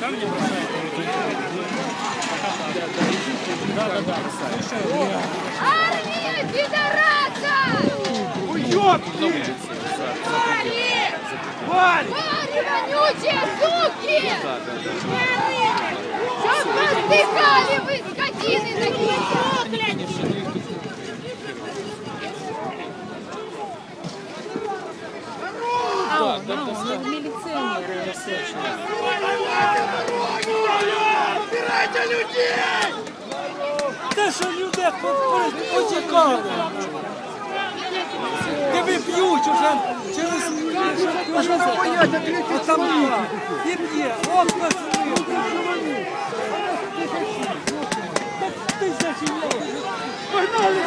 Там не. Да, да, да. Слушай, Армия, пидораса! Уёбки! Твари! Твари! Твари, вонючие суки! Все, пастыка! Убирайте людей! Те, що люди потікали. Тебе б'ють уже через А що ви бояться? Кричіть Отам і б'є. От пацани. Ти зачиняєш. Погнали!